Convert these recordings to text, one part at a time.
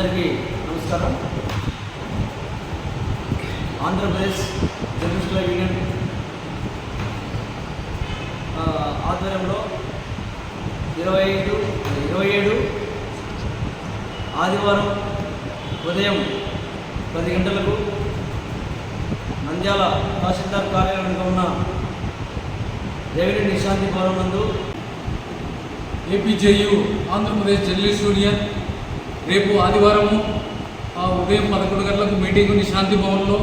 అందరికీ నమస్కారం. ఆంధ్రప్రదేశ్ జర్నలిస్టుల యూనియన్ ఆధ్వర్యంలో ఇరవై ఐదు ఇరవై ఏడు ఆదివారం ఉదయం పది గంటలకు నంద్యాల తహసీల్దార్ కార్యాలయంలో ఉన్న రెవెన్యూ నిశాంతి భవనం నందు ఏపీజేయు ఆంధ్రప్రదేశ్ జర్నలిస్ట్ యూనియన్ రేపు ఆదివారము ఆ ఉదయం పదకొండు గంటలకు మీటింగ్ ఉంది శాంతి భవన్లో.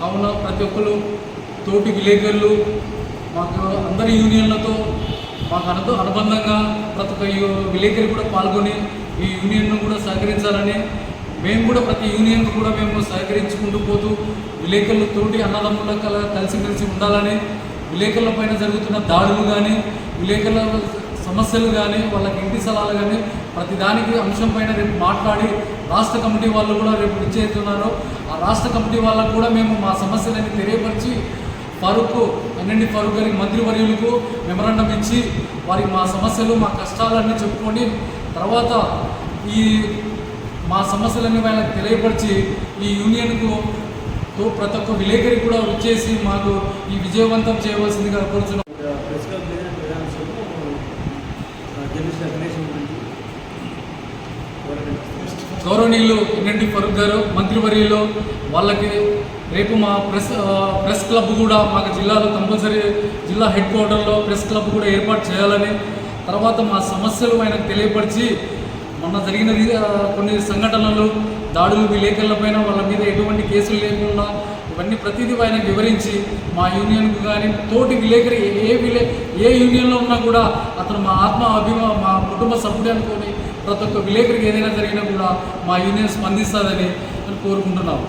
కావున ప్రతి ఒక్కరు తోటి విలేకరులు మాకు అందరి యూనియన్లతో మాకు అను అనుబంధంగా ప్రతి ఒక్క విలేకరి కూడా పాల్గొని ఈ యూనియన్ను కూడా సహకరించాలని మేము కూడా ప్రతి యూనియన్కు కూడా మేము సహకరించుకుంటూ పోతూ విలేకరులు తోటి అన్నదమ్ముల కల కలిసిమెలిసి ఉండాలని విలేకరుల పైన జరుగుతున్న దాడులు కానీ విలేకరుల సమస్యలు కానీ వాళ్ళకి ఇంటి స్థలాలు కానీ ప్రతిదానికి అంశం పైన రేపు మాట్లాడి రాష్ట్ర కమిటీ వాళ్ళు కూడా రేపు నిశ్చయిస్తున్నారు ఆ రాష్ట్ర కమిటీ వాళ్ళకు కూడా మేము మా సమస్యలని తెలియపరిచి ఫరూక్ అన్నింటి ఫరూక్ గారికి మంత్రివర్యులకు మెమరాండం ఇచ్చి వారికి మా సమస్యలు మా కష్టాలన్నీ చెప్పుకొని తర్వాత ఈ మా సమస్యలన్నీ వాళ్ళకి తెలియపరిచి ఈ యూనియన్కు ప్రతి ఒక్క విలేకరి కూడా వచ్చేసి మాకు ఈ విజయవంతం చేయవలసిందిగా కోరుతున్నాం ప్రెస్ క్లబ్ విధానసభలో జర్నలిస్టుల గణేశం గురించి గౌరవనీయులు ఎన్ఎండి ఫరూక్ గారు మంత్రివర్యులు వాళ్ళకి రేపు మా ప్రెస్ ప్రెస్ క్లబ్ కూడా మాకు జిల్లాలో కంపల్సరీ జిల్లా హెడ్ క్వార్టర్లో ప్రెస్ క్లబ్ కూడా ఏర్పాటు చేయాలని తర్వాత మా సమస్యలు ఆయనకు తెలియపరిచి మొన్న జరిగిన కొన్ని సంఘటనలు దాడులు విలేకరులపైన వాళ్ళ మీద ఎటువంటి కేసులు లేకుండా ఇవన్నీ ప్రతిదీ ఆయన వివరించి మా యూనియన్కు కానీ తోటి విలేకరి ఏ విలే ఏ యూనియన్లో ఉన్నా కూడా అతను మా ఆత్మ అభిమా మా కుటుంబ సభ్యుడు అనుకొని ప్రతి ఒక్క విలేకరికి ఏదైనా జరిగినా కూడా మా యూనియన్ స్పందిస్తుందని కోరుకుంటున్నాము.